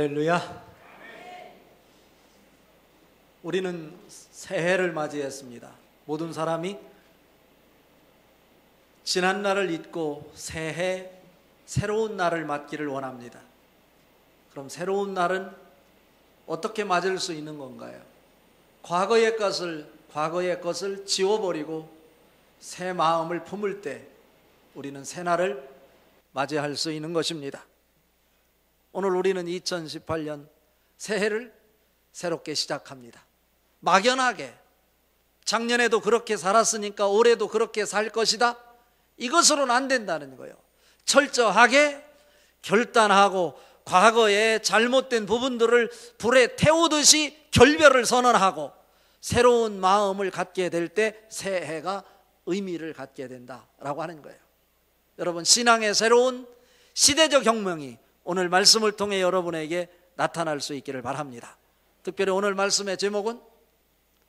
할렐루야. 우리는 새해를 맞이했습니다. 모든 사람이 지난 날을 잊고 새해 새로운 날을 맞기를 원합니다. 그럼 새로운 날은 어떻게 맞을 수 있는 건가요? 과거의 것을 과거의 것을 지워버리고 새 마음을 품을 때 우리는 새 날을 맞이할 수 있는 것입니다. 오늘 우리는 2018년 새해를 새롭게 시작합니다. 막연하게 작년에도 그렇게 살았으니까 올해도 그렇게 살 것이다. 이것으로는 안 된다는 거예요. 철저하게 결단하고 과거의 잘못된 부분들을 불에 태우듯이 결별을 선언하고 새로운 마음을 갖게 될 때 새해가 의미를 갖게 된다라고 하는 거예요. 여러분 신앙의 새로운 시대적 혁명이 오늘 말씀을 통해 여러분에게 나타날 수 있기를 바랍니다. 특별히 오늘 말씀의 제목은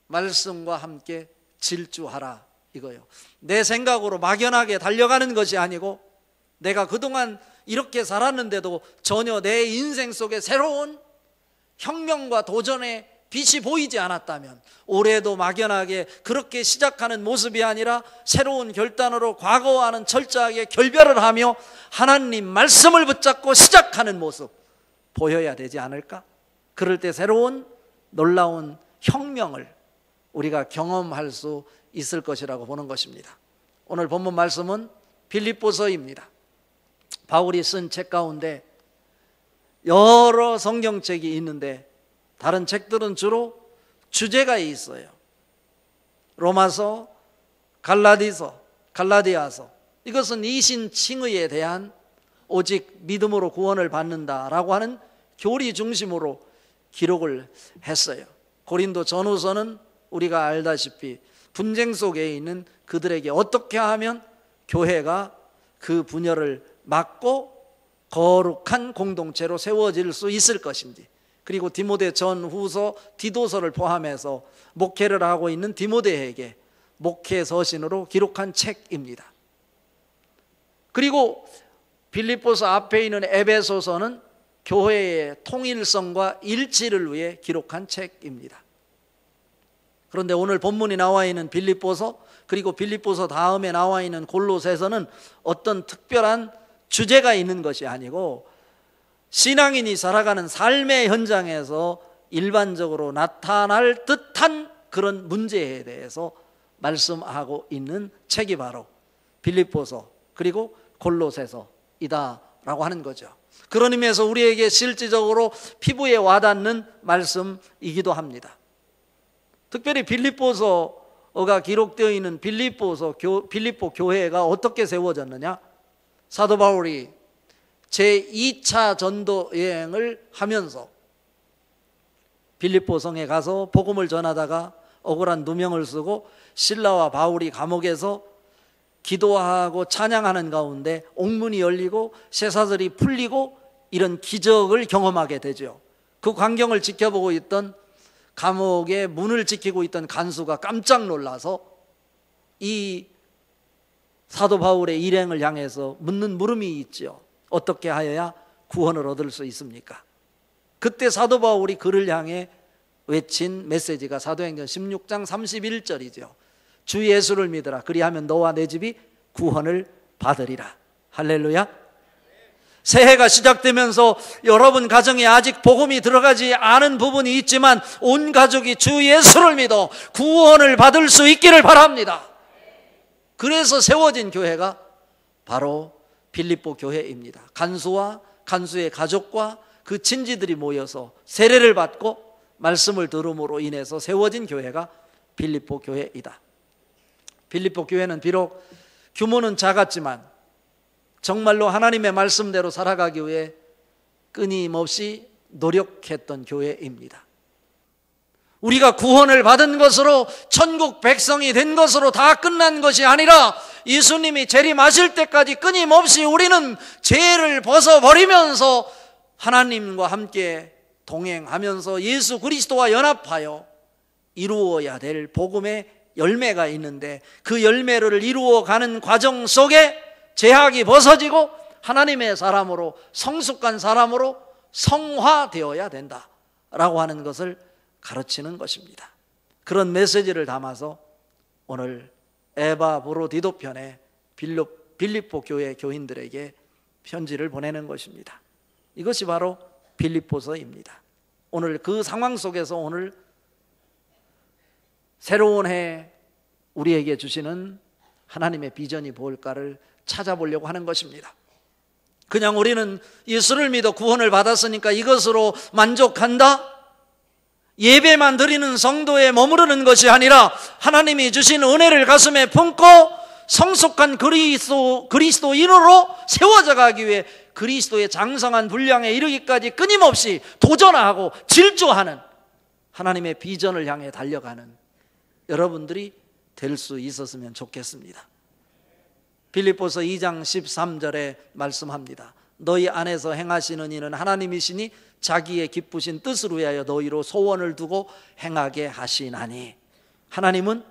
말씀과 함께 질주하라 이거요. 내 생각으로 막연하게 달려가는 것이 아니고 내가 그동안 이렇게 살았는데도 전혀 내 인생 속에 새로운 혁명과 도전의 빛이 보이지 않았다면 올해도 막연하게 그렇게 시작하는 모습이 아니라 새로운 결단으로 과거와는 철저하게 결별을 하며 하나님 말씀을 붙잡고 시작하는 모습 보여야 되지 않을까? 그럴 때 새로운 놀라운 혁명을 우리가 경험할 수 있을 것이라고 보는 것입니다. 오늘 본문 말씀은 빌립보서입니다. 바울이 쓴 책 가운데 여러 성경책이 있는데 다른 책들은 주로 주제가 있어요. 로마서, 갈라디서, 갈라디아서. 이것은 이신 칭의에 대한 오직 믿음으로 구원을 받는다라고 하는 교리 중심으로 기록을 했어요. 고린도 전후서는 우리가 알다시피 분쟁 속에 있는 그들에게 어떻게 하면 교회가 그 분열을 막고 거룩한 공동체로 세워질 수 있을 것인지 그리고 디모데 전후서 디도서를 포함해서 목회를 하고 있는 디모데에게 목회 서신으로 기록한 책입니다. 그리고 빌립보서 앞에 있는 에베소서는 교회의 통일성과 일치를 위해 기록한 책입니다. 그런데 오늘 본문이 나와 있는 빌립보서 그리고 빌립보서 다음에 나와 있는 골로새서는 어떤 특별한 주제가 있는 것이 아니고 신앙인이 살아가는 삶의 현장에서 일반적으로 나타날 듯한 그런 문제에 대해서 말씀하고 있는 책이 바로 빌립보서 그리고 골로새서이다라고 하는 거죠. 그런 의미에서 우리에게 실질적으로 피부에 와닿는 말씀이기도 합니다. 특별히 빌립보서가 기록되어 있는 빌립보서 교, 빌립보 교회가 어떻게 세워졌느냐? 사도 바울이 제2차 전도 여행을 하면서 빌립보 성에 가서 복음을 전하다가 억울한 누명을 쓰고 신라와 바울이 감옥에서 기도하고 찬양하는 가운데 옥문이 열리고 쇠사슬이 풀리고 이런 기적을 경험하게 되죠. 그 광경을 지켜보고 있던 감옥의 문을 지키고 있던 간수가 깜짝 놀라서 이 사도 바울의 일행을 향해서 묻는 물음이 있죠. 어떻게 하여야 구원을 얻을 수 있습니까? 그때 사도 바울이 그를 향해 외친 메시지가 사도행전 16장 31절이죠. 주 예수를 믿으라. 그리하면 너와 내 집이 구원을 받으리라. 할렐루야. 새해가 시작되면서 여러분 가정에 아직 복음이 들어가지 않은 부분이 있지만 온 가족이 주 예수를 믿어 구원을 받을 수 있기를 바랍니다. 그래서 세워진 교회가 바로 빌립보 교회입니다. 간수와 간수의 가족과 그 친지들이 모여서 세례를 받고 말씀을 들음으로 인해서 세워진 교회가 빌립보 교회이다. 빌립보 교회는 비록 규모는 작았지만 정말로 하나님의 말씀대로 살아가기 위해 끊임없이 노력했던 교회입니다. 우리가 구원을 받은 것으로 천국 백성이 된 것으로 다 끝난 것이 아니라 예수님이 재림하실 때까지 끊임없이 우리는 죄를 벗어버리면서 하나님과 함께 동행하면서 예수 그리스도와 연합하여 이루어야 될 복음의 열매가 있는데 그 열매를 이루어 가는 과정 속에 제약이 벗어지고 하나님의 사람으로 성숙한 사람으로 성화되어야 된다라고 하는 것을 가르치는 것입니다. 그런 메시지를 담아서 오늘 에바 브로디도 편에 빌립보 교회 교인들에게 편지를 보내는 것입니다. 이것이 바로 빌립보서입니다. 오늘 그 상황 속에서 오늘 새로운 해 우리에게 주시는 하나님의 비전이 뭘까를 찾아보려고 하는 것입니다. 그냥 우리는 예수를 믿어 구원을 받았으니까 이것으로 만족한다? 예배만 드리는 성도에 머무르는 것이 아니라 하나님이 주신 은혜를 가슴에 품고 성숙한 그리스도, 그리스도인으로 세워져 가기 위해 그리스도의 장성한 분량에 이르기까지 끊임없이 도전하고 질주하는 하나님의 비전을 향해 달려가는 여러분들이 될 수 있었으면 좋겠습니다. 빌립보서 2장 13절에 말씀합니다. 너희 안에서 행하시는 이는 하나님이시니 자기의 기쁘신 뜻을 위하여 너희로 소원을 두고 행하게 하시나니 하나님은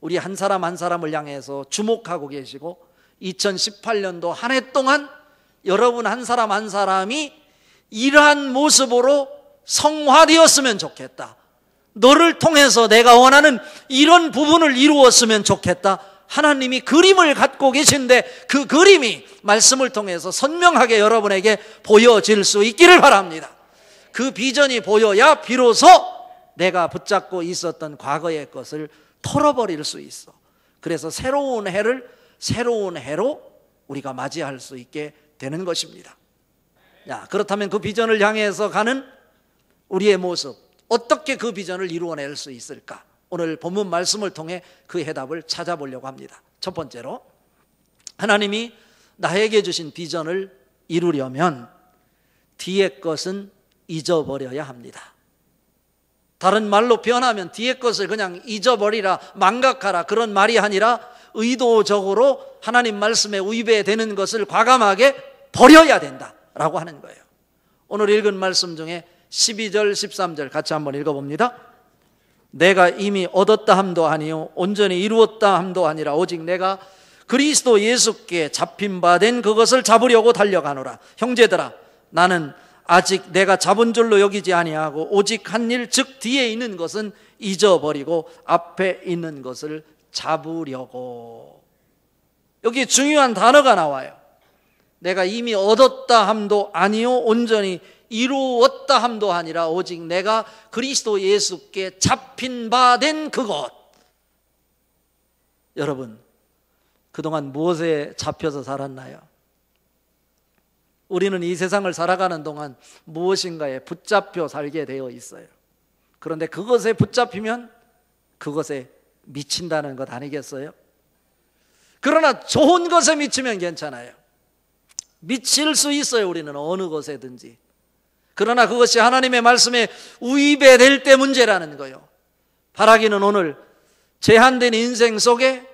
우리 한 사람 한 사람을 향해서 주목하고 계시고 2018년도 한 해 동안 여러분 한 사람 한 사람이 이러한 모습으로 성화되었으면 좋겠다. 너를 통해서 내가 원하는 이런 부분을 이루었으면 좋겠다. 하나님이 그림을 갖고 계신데 그 그림이 말씀을 통해서 선명하게 여러분에게 보여질 수 있기를 바랍니다. 그 비전이 보여야 비로소 내가 붙잡고 있었던 과거의 것을 털어버릴 수 있어. 그래서 새로운 해를 새로운 해로 우리가 맞이할 수 있게 되는 것입니다. 야, 그렇다면 그 비전을 향해서 가는 우리의 모습, 어떻게 그 비전을 이루어낼 수 있을까? 오늘 본문 말씀을 통해 그 해답을 찾아보려고 합니다. 첫 번째로, 하나님이 나에게 주신 비전을 이루려면 뒤의 것은 잊어버려야 합니다. 다른 말로 표현하면 뒤의 것을 그냥 잊어버리라, 망각하라 그런 말이 아니라 의도적으로 하나님 말씀에 위배되는 것을 과감하게 버려야 된다라고 하는 거예요. 오늘 읽은 말씀 중에 12절, 13절 같이 한번 읽어봅니다. 내가 이미 얻었다 함도 아니요 온전히 이루었다 함도 아니라 오직 내가 그리스도 예수께 잡힌 바 된 그것을 잡으려고 달려가노라. 형제들아, 나는 아직 내가 잡은 줄로 여기지 아니하고 오직 한 일 즉 뒤에 있는 것은 잊어버리고 앞에 있는 것을 잡으려고 여기 중요한 단어가 나와요. 내가 이미 얻었다 함도 아니요 온전히 이루었다 함도 아니라 오직 내가 그리스도 예수께 잡힌 바 된 그것. 여러분, 그동안 무엇에 잡혀서 살았나요? 우리는 이 세상을 살아가는 동안 무엇인가에 붙잡혀 살게 되어 있어요. 그런데 그것에 붙잡히면 그것에 미친다는 것 아니겠어요? 그러나 좋은 것에 미치면 괜찮아요. 미칠 수 있어요, 우리는 어느 것에든지. 그러나 그것이 하나님의 말씀에 위배될 때 문제라는 거예요. 바라기는 오늘 제한된 인생 속에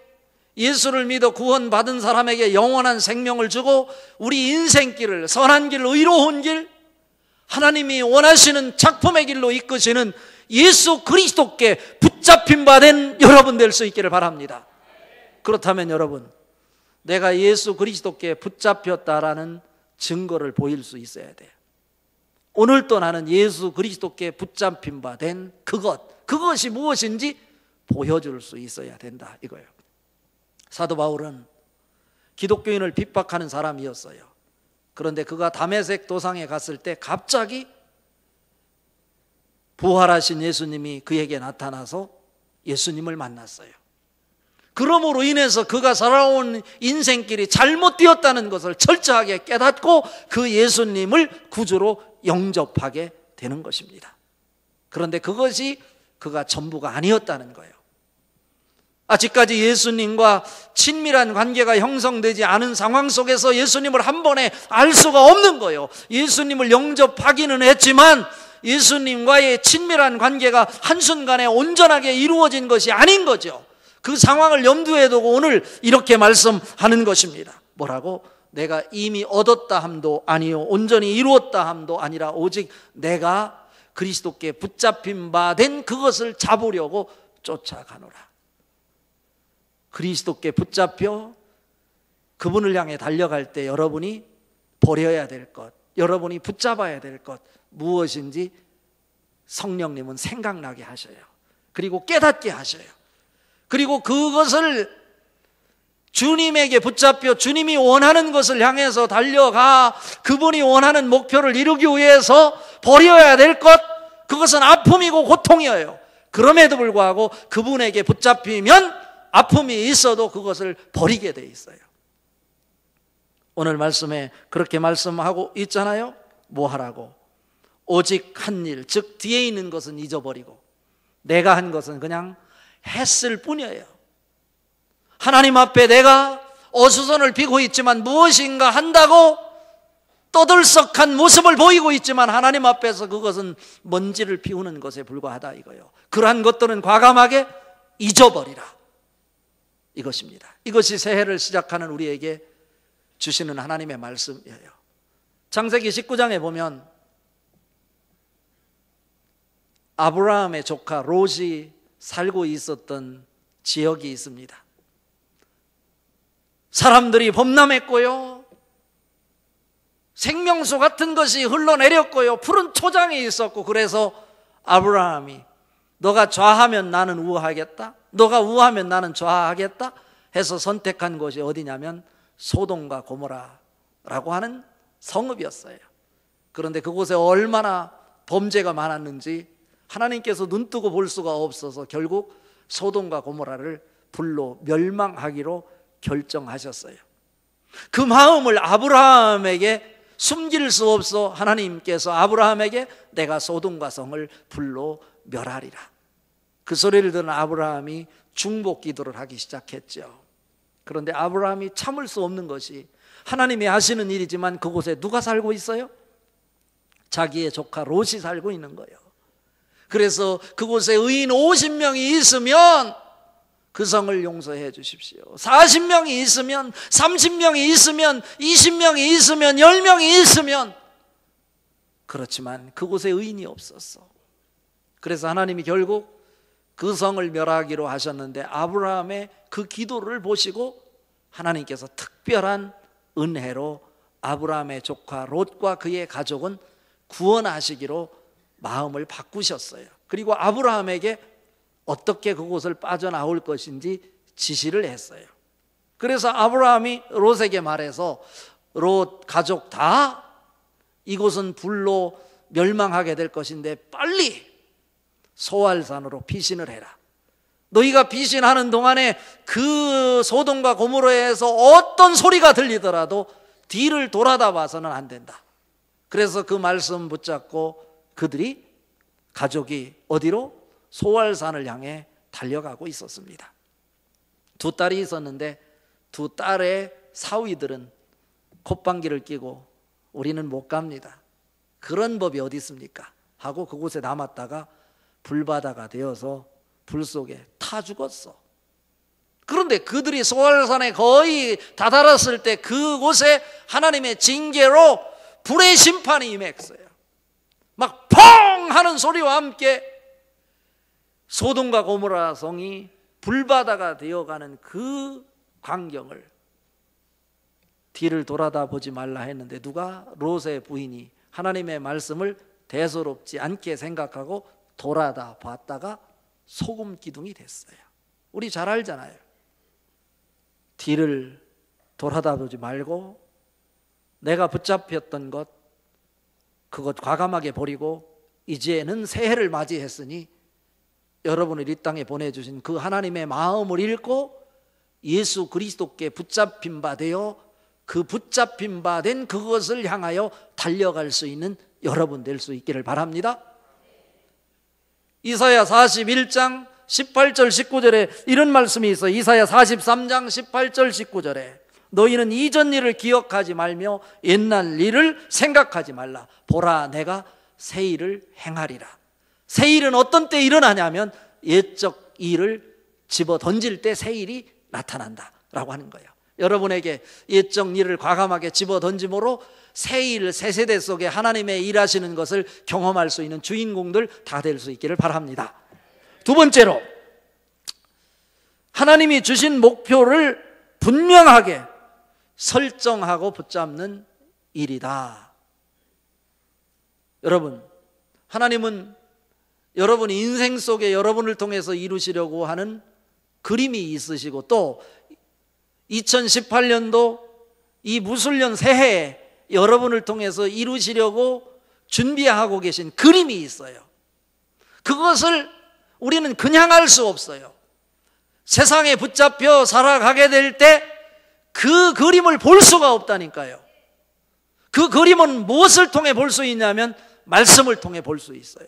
예수를 믿어 구원받은 사람에게 영원한 생명을 주고 우리 인생길을 선한 길, 의로운 길, 하나님이 원하시는 작품의 길로 이끄시는 예수 그리스도께 붙잡힌 바 된 여러분 될 수 있기를 바랍니다. 그렇다면 여러분, 내가 예수 그리스도께 붙잡혔다라는 증거를 보일 수 있어야 돼요. 오늘도 나는 예수 그리스도께 붙잡힌 바 된 그것, 그것이 무엇인지 보여줄 수 있어야 된다 이거예요. 사도 바울은 기독교인을 핍박하는 사람이었어요. 그런데 그가 담에색 도상에 갔을 때 갑자기 부활하신 예수님이 그에게 나타나서 예수님을 만났어요. 그러므로 인해서 그가 살아온 인생길이 잘못되었다는 것을 철저하게 깨닫고 그 예수님을 구주로 영접하게 되는 것입니다. 그런데 그것이 그가 전부가 아니었다는 거예요. 아직까지 예수님과 친밀한 관계가 형성되지 않은 상황 속에서 예수님을 한 번에 알 수가 없는 거예요. 예수님을 영접하기는 했지만 예수님과의 친밀한 관계가 한순간에 온전하게 이루어진 것이 아닌 거죠. 그 상황을 염두에 두고 오늘 이렇게 말씀하는 것입니다. 뭐라고? 내가 이미 얻었다 함도 아니요 온전히 이루었다 함도 아니라 오직 내가 그리스도께 붙잡힌 바 된 그것을 잡으려고 쫓아가노라. 그리스도께 붙잡혀 그분을 향해 달려갈 때 여러분이 버려야 될 것, 여러분이 붙잡아야 될 것 무엇인지 성령님은 생각나게 하셔요. 그리고 깨닫게 하셔요. 그리고 그것을 주님에게 붙잡혀 주님이 원하는 것을 향해서 달려가 그분이 원하는 목표를 이루기 위해서 버려야 될 것, 그것은 아픔이고 고통이에요. 그럼에도 불구하고 그분에게 붙잡히면 아픔이 있어도 그것을 버리게 돼 있어요. 오늘 말씀에 그렇게 말씀하고 있잖아요. 뭐 하라고? 오직 한 일, 즉 뒤에 있는 것은 잊어버리고 내가 한 것은 그냥 했을 뿐이에요. 하나님 앞에 내가 어수선을 피고 있지만 무엇인가 한다고 떠들썩한 모습을 보이고 있지만 하나님 앞에서 그것은 먼지를 피우는 것에 불과하다 이거요. 그러한 것들은 과감하게 잊어버리라. 이것입니다. 이것이 새해를 시작하는 우리에게 주시는 하나님의 말씀이에요. 창세기 19장에 보면 아브라함의 조카 롯이 살고 있었던 지역이 있습니다. 사람들이 범람했고요. 생명수 같은 것이 흘러내렸고요. 푸른 초장이 있었고 그래서 아브라함이 너가 좌하면 나는 우하겠다. 너가 우하면 나는 좌하겠다. 해서 선택한 곳이 어디냐면 소돔과 고모라라고 하는 성읍이었어요. 그런데 그곳에 얼마나 범죄가 많았는지 하나님께서 눈뜨고 볼 수가 없어서 결국 소돔과 고모라를 불로 멸망하기로 결정하셨어요. 그 마음을 아브라함에게 숨길 수 없어 하나님께서 아브라함에게 내가 소돔과 성을 불로 멸하리라. 그 소리를 듣는 아브라함이 중복 기도를 하기 시작했죠. 그런데 아브라함이 참을 수 없는 것이 하나님이 하시는 일이지만 그곳에 누가 살고 있어요? 자기의 조카 롯이 살고 있는 거예요. 그래서 그곳에 의인 50명이 있으면 그 성을 용서해 주십시오. 40명이 있으면, 30명이 있으면, 20명이 있으면, 10명이 있으면, 그렇지만 그곳에 의인이 없었어. 그래서 하나님이 결국 그 성을 멸하기로 하셨는데 아브라함의 그 기도를 보시고 하나님께서 특별한 은혜로 아브라함의 조카 롯과 그의 가족은 구원하시기로 마음을 바꾸셨어요. 그리고 아브라함에게 어떻게 그곳을 빠져나올 것인지 지시를 했어요. 그래서 아브라함이 롯에게 말해서 롯 가족 다 이곳은 불로 멸망하게 될 것인데 빨리 소알산으로 피신을 해라. 너희가 피신하는 동안에 그 소돔과 고모로에서 어떤 소리가 들리더라도 뒤를 돌아다 봐서는 안 된다. 그래서 그 말씀 붙잡고 그들이 가족이 어디로 소알산을 향해 달려가고 있었습니다. 두 딸이 있었는데 두 딸의 사위들은 콧방귀를 끼고 우리는 못 갑니다. 그런 법이 어디 있습니까? 하고 그곳에 남았다가 불바다가 되어서 불 속에 타 죽었어. 그런데 그들이 소알산에 거의 다다랐을 때 그곳에 하나님의 징계로 불의 심판이 임했어요. 막 펑! 하는 소리와 함께 소돔과 고모라 성이 불바다가 되어가는 그 광경을 뒤를 돌아다 보지 말라 했는데 누가 롯의 부인이 하나님의 말씀을 대수롭지 않게 생각하고 돌아다 봤다가 소금 기둥이 됐어요. 우리 잘 알잖아요. 뒤를 돌아다 보지 말고 내가 붙잡혔던 것 그것 과감하게 버리고 이제는 새해를 맞이했으니 여러분을 이 땅에 보내주신 그 하나님의 마음을 읽고 예수 그리스도께 붙잡힌 바 되어 그 붙잡힌 바 된 그것을 향하여 달려갈 수 있는 여러분 될 수 있기를 바랍니다. 이사야 41장 18절 19절에 이런 말씀이 있어. 이사야 43장 18절 19절에 너희는 이전 일을 기억하지 말며 옛날 일을 생각하지 말라. 보라 내가 새 일을 행하리라. 새 일은 어떤 때 일어나냐면 옛적 일을 집어 던질 때 새 일이 나타난다라고 하는 거예요. 여러분에게 옛적 일을 과감하게 집어 던짐으로 새 일, 새 세대 속에 하나님의 일하시는 것을 경험할 수 있는 주인공들 다 될 수 있기를 바랍니다. 두 번째로 하나님이 주신 목표를 분명하게 설정하고 붙잡는 일이다. 여러분, 하나님은 여러분 인생 속에 여러분을 통해서 이루시려고 하는 그림이 있으시고 또 2018년도 이 무술년 새해에 여러분을 통해서 이루시려고 준비하고 계신 그림이 있어요. 그것을 우리는 그냥 할수 없어요. 세상에 붙잡혀 살아가게 될 때 그 그림을 볼 수가 없다니까요. 그 그림은 무엇을 통해 볼 수 있냐면 말씀을 통해 볼 수 있어요.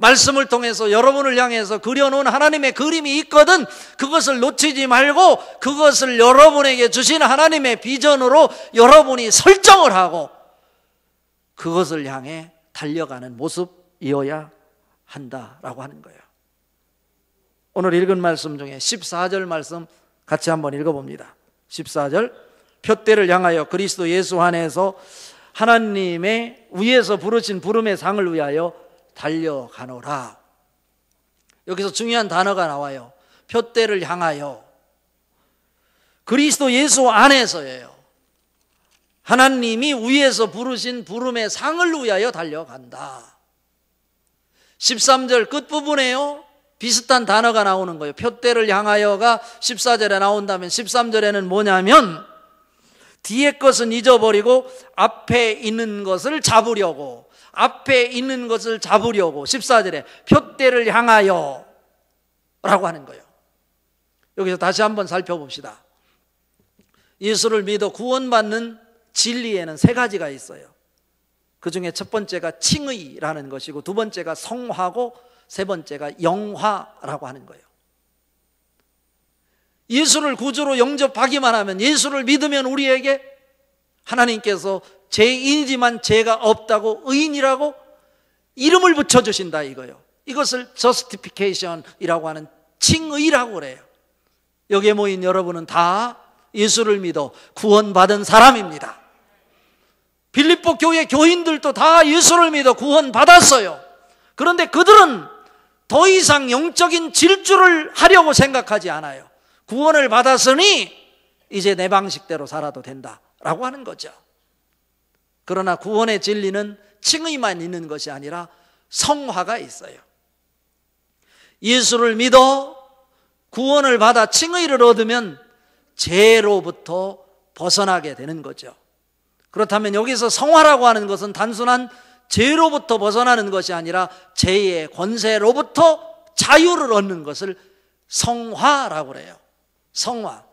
말씀을 통해서 여러분을 향해서 그려놓은 하나님의 그림이 있거든 그것을 놓치지 말고 그것을 여러분에게 주신 하나님의 비전으로 여러분이 설정을 하고 그것을 향해 달려가는 모습이어야 한다라고 하는 거예요. 오늘 읽은 말씀 중에 14절 말씀 같이 한번 읽어봅니다. 14절 표대를 향하여 그리스도 예수 안에서 하나님의 위에서 부르신 부름의 상을 위하여 달려가노라. 여기서 중요한 단어가 나와요. 표대를 향하여. 그리스도 예수 안에서예요. 하나님이 위에서 부르신 부름의 상을 위하여 달려간다. 13절 끝부분에요. 비슷한 단어가 나오는 거예요. 표대를 향하여가 14절에 나온다면 13절에는 뭐냐면 뒤에 것은 잊어버리고 앞에 있는 것을 잡으려고 앞에 있는 것을 잡으려고 14절에 표대를 향하여 라고 하는 거예요. 여기서 다시 한번 살펴봅시다. 예수를 믿어 구원받는 진리에는 세 가지가 있어요. 그 중에 첫 번째가 칭의라는 것이고 두 번째가 성화고 세 번째가 영화라고 하는 거예요. 예수를 구주로 영접하기만 하면 예수를 믿으면 우리에게 하나님께서 죄인이지만 죄가 없다고 의인이라고 이름을 붙여주신다 이거요. 이것을 justification이라고 하는 칭의라고 그래요. 여기에 모인 여러분은 다 예수를 믿어 구원받은 사람입니다. 빌립보 교회 교인들도 다 예수를 믿어 구원받았어요. 그런데 그들은 더 이상 영적인 질주를 하려고 생각하지 않아요. 구원을 받았으니 이제 내 방식대로 살아도 된다라고 하는 거죠. 그러나 구원의 진리는 칭의만 있는 것이 아니라 성화가 있어요. 예수를 믿어 구원을 받아 칭의를 얻으면 죄로부터 벗어나게 되는 거죠. 그렇다면 여기서 성화라고 하는 것은 단순한 죄로부터 벗어나는 것이 아니라 죄의 권세로부터 자유를 얻는 것을 성화라고 그래요. 성화.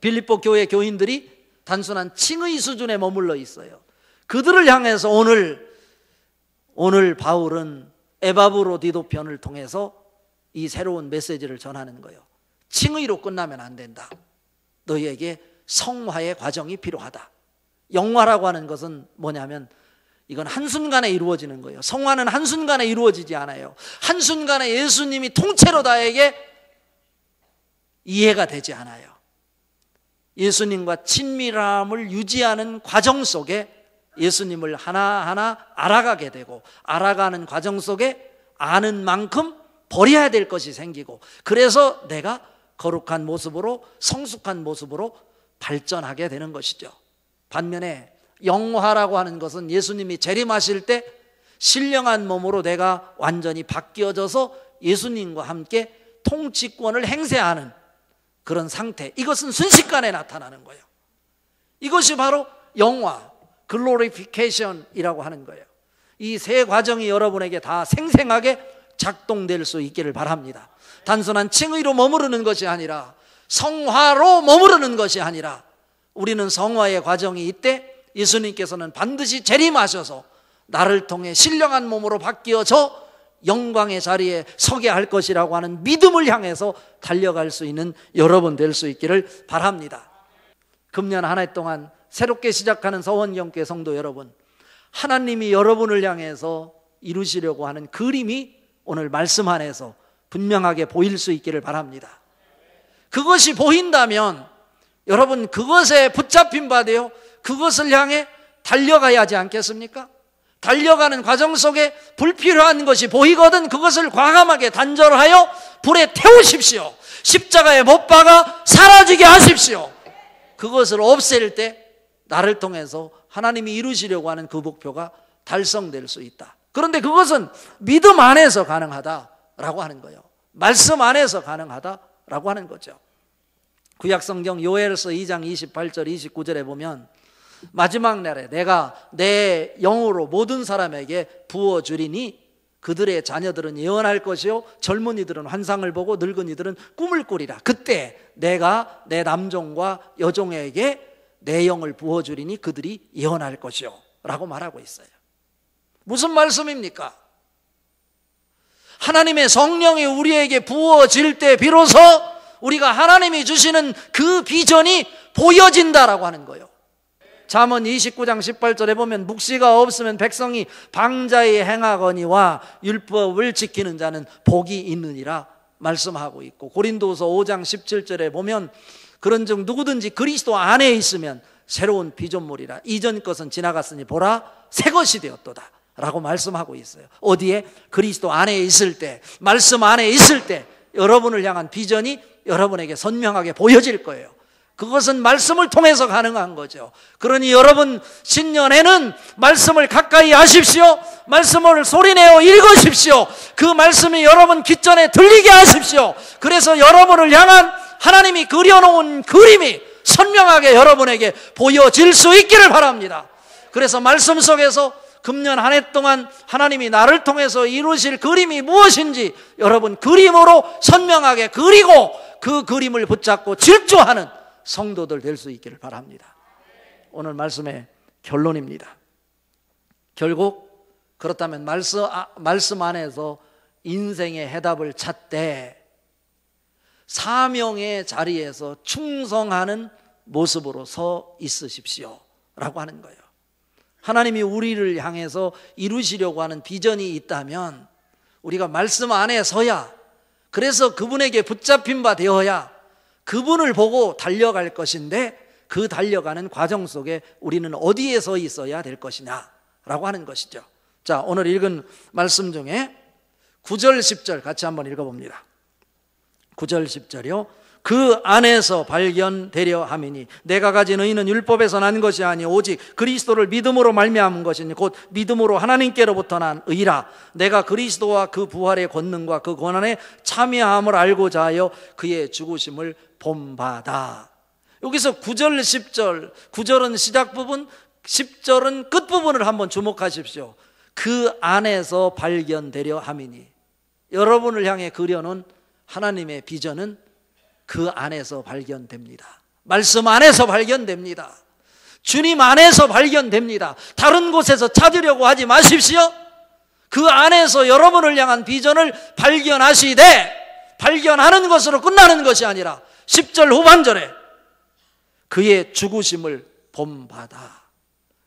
빌립보 교회 교인들이 단순한 칭의 수준에 머물러 있어요. 그들을 향해서 오늘 오늘 바울은 에바브로 디도 편을 통해서 이 새로운 메시지를 전하는 거예요. 칭의로 끝나면 안 된다. 너희에게 성화의 과정이 필요하다. 영화라고 하는 것은 뭐냐면 이건 한순간에 이루어지는 거예요. 성화는 한순간에 이루어지지 않아요. 한순간에 예수님이 통째로 나에게 이해가 되지 않아요. 예수님과 친밀함을 유지하는 과정 속에 예수님을 하나하나 알아가게 되고 알아가는 과정 속에 아는 만큼 버려야 될 것이 생기고 그래서 내가 거룩한 모습으로 성숙한 모습으로 발전하게 되는 것이죠. 반면에 영화라고 하는 것은 예수님이 재림하실 때 신령한 몸으로 내가 완전히 바뀌어져서 예수님과 함께 통치권을 행세하는 그런 상태. 이것은 순식간에 나타나는 거예요. 이것이 바로 영화, 글로리피케이션이라고 하는 거예요. 이 세 과정이 여러분에게 다 생생하게 작동될 수 있기를 바랍니다. 단순한 칭의로 머무르는 것이 아니라 성화로 머무르는 것이 아니라 우리는 성화의 과정이 이때 예수님께서는 반드시 재림하셔서 나를 통해 신령한 몸으로 바뀌어져 영광의 자리에 서게 할 것이라고 하는 믿음을 향해서 달려갈 수 있는 여러분 될 수 있기를 바랍니다. 금년 한 해 동안 새롭게 시작하는 서원경계 성도 여러분, 하나님이 여러분을 향해서 이루시려고 하는 그림이 오늘 말씀 안에서 분명하게 보일 수 있기를 바랍니다. 그것이 보인다면 여러분 그것에 붙잡힌 바 되어 그것을 향해 달려가야 하지 않겠습니까? 달려가는 과정 속에 불필요한 것이 보이거든 그것을 과감하게 단절하여 불에 태우십시오. 십자가에 못 박아 사라지게 하십시오. 그것을 없앨 때 나를 통해서 하나님이 이루시려고 하는 그 목표가 달성될 수 있다. 그런데 그것은 믿음 안에서 가능하다라고 하는 거예요. 말씀 안에서 가능하다라고 하는 거죠. 구약 성경 요엘서 2장 28절 29절에 보면 마지막 날에 내가 내 영으로 모든 사람에게 부어 주리니 그들의 자녀들은 예언할 것이요 젊은이들은 환상을 보고 늙은이들은 꿈을 꾸리라 그때 내가 내 남종과 여종에게 내 영을 부어 주리니 그들이 예언할 것이요. 라고 말하고 있어요. 무슨 말씀입니까? 하나님의 성령이 우리에게 부어질 때 비로소 우리가 하나님이 주시는 그 비전이 보여진다라고 하는 거예요. 잠언 29장 18절에 보면 묵시가 없으면 백성이 방자히 행하거니와 율법을 지키는 자는 복이 있느니라 말씀하고 있고 고린도서 5장 17절에 보면 그런즉 누구든지 그리스도 안에 있으면 새로운 피조물이라 이전 것은 지나갔으니 보라 새 것이 되었도다 라고 말씀하고 있어요 어디에? 그리스도 안에 있을 때 말씀 안에 있을 때 여러분을 향한 비전이 여러분에게 선명하게 보여질 거예요 그것은 말씀을 통해서 가능한 거죠. 그러니 여러분 신년에는 말씀을 가까이 하십시오. 말씀을 소리내어 읽으십시오. 그 말씀이 여러분 귓전에 들리게 하십시오. 그래서 여러분을 향한 하나님이 그려놓은 그림이 선명하게 여러분에게 보여질 수 있기를 바랍니다. 그래서 말씀 속에서 금년 한 해 동안 하나님이 나를 통해서 이루실 그림이 무엇인지 여러분 그림으로 선명하게 그리고 그 그림을 붙잡고 질주하는 성도들 될 수 있기를 바랍니다. 오늘 말씀의 결론입니다. 결국 그렇다면 말씀, 아, 말씀 안에서 인생의 해답을 찾되 사명의 자리에서 충성하는 모습으로 서 있으십시오. 라고 하는 거예요. 하나님이 우리를 향해서 이루시려고 하는 비전이 있다면 우리가 말씀 안에 서야 그래서 그분에게 붙잡힌 바 되어야 그분을 보고 달려갈 것인데 그 달려가는 과정 속에 우리는 어디에 서 있어야 될 것이냐 라고 하는 것이죠. 자, 오늘 읽은 말씀 중에 9절, 10절 같이 한번 읽어봅니다. 9절, 10절이요. 그 안에서 발견되려 함이니 내가 가진 의는 율법에서 난 것이 아니 오직 그리스도를 믿음으로 말미암은 것이니 곧 믿음으로 하나님께로부터 난 의라 내가 그리스도와 그 부활의 권능과 그 권한에 참여함을 알고자 하여 그의 죽으심을 본받아. 여기서 9절, 10절, 9절은 시작 부분, 10절은 끝 부분을 한번 주목하십시오. 그 안에서 발견되려 함이니 여러분을 향해 그려놓은 하나님의 비전은 그 안에서 발견됩니다. 말씀 안에서 발견됩니다. 주님 안에서 발견됩니다. 다른 곳에서 찾으려고 하지 마십시오. 그 안에서 여러분을 향한 비전을 발견하시되 발견하는 것으로 끝나는 것이 아니라 10절 후반절에 그의 죽으심을 본받아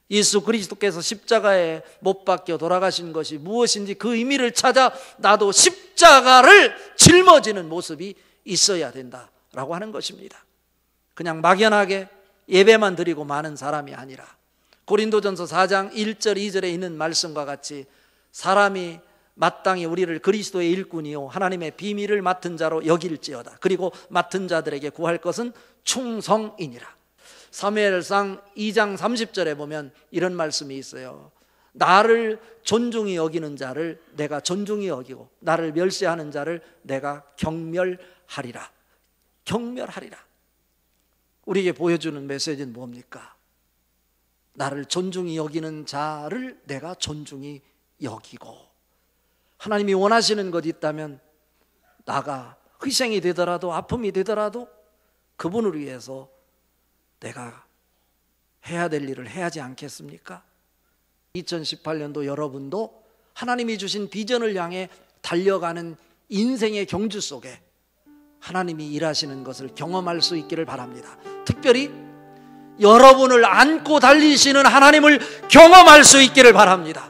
예수 그리스도께서 십자가에 못 박혀 돌아가신 것이 무엇인지 그 의미를 찾아 나도 십자가를 짊어지는 모습이 있어야 된다라고 하는 것입니다. 그냥 막연하게 예배만 드리고 마는 사람이 아니라 고린도전서 4장 1절 2절에 있는 말씀과 같이 사람이 마땅히 우리를 그리스도의 일꾼이요 하나님의 비밀을 맡은 자로 여길지어다. 그리고 맡은 자들에게 구할 것은 충성이니라. 사무엘상 2장 30절에 보면 이런 말씀이 있어요. 나를 존중히 여기는 자를 내가 존중히 여기고 나를 멸시하는 자를 내가 경멸하리라. 경멸하리라. 우리에게 보여주는 메시지는 뭡니까? 나를 존중히 여기는 자를 내가 존중히 여기고 하나님이 원하시는 것 있다면 나가 희생이 되더라도 아픔이 되더라도 그분을 위해서 내가 해야 될 일을 해야지 않겠습니까? 2018년도 여러분도 하나님이 주신 비전을 향해 달려가는 인생의 경주 속에 하나님이 일하시는 것을 경험할 수 있기를 바랍니다. 특별히 여러분을 안고 달리시는 하나님을 경험할 수 있기를 바랍니다.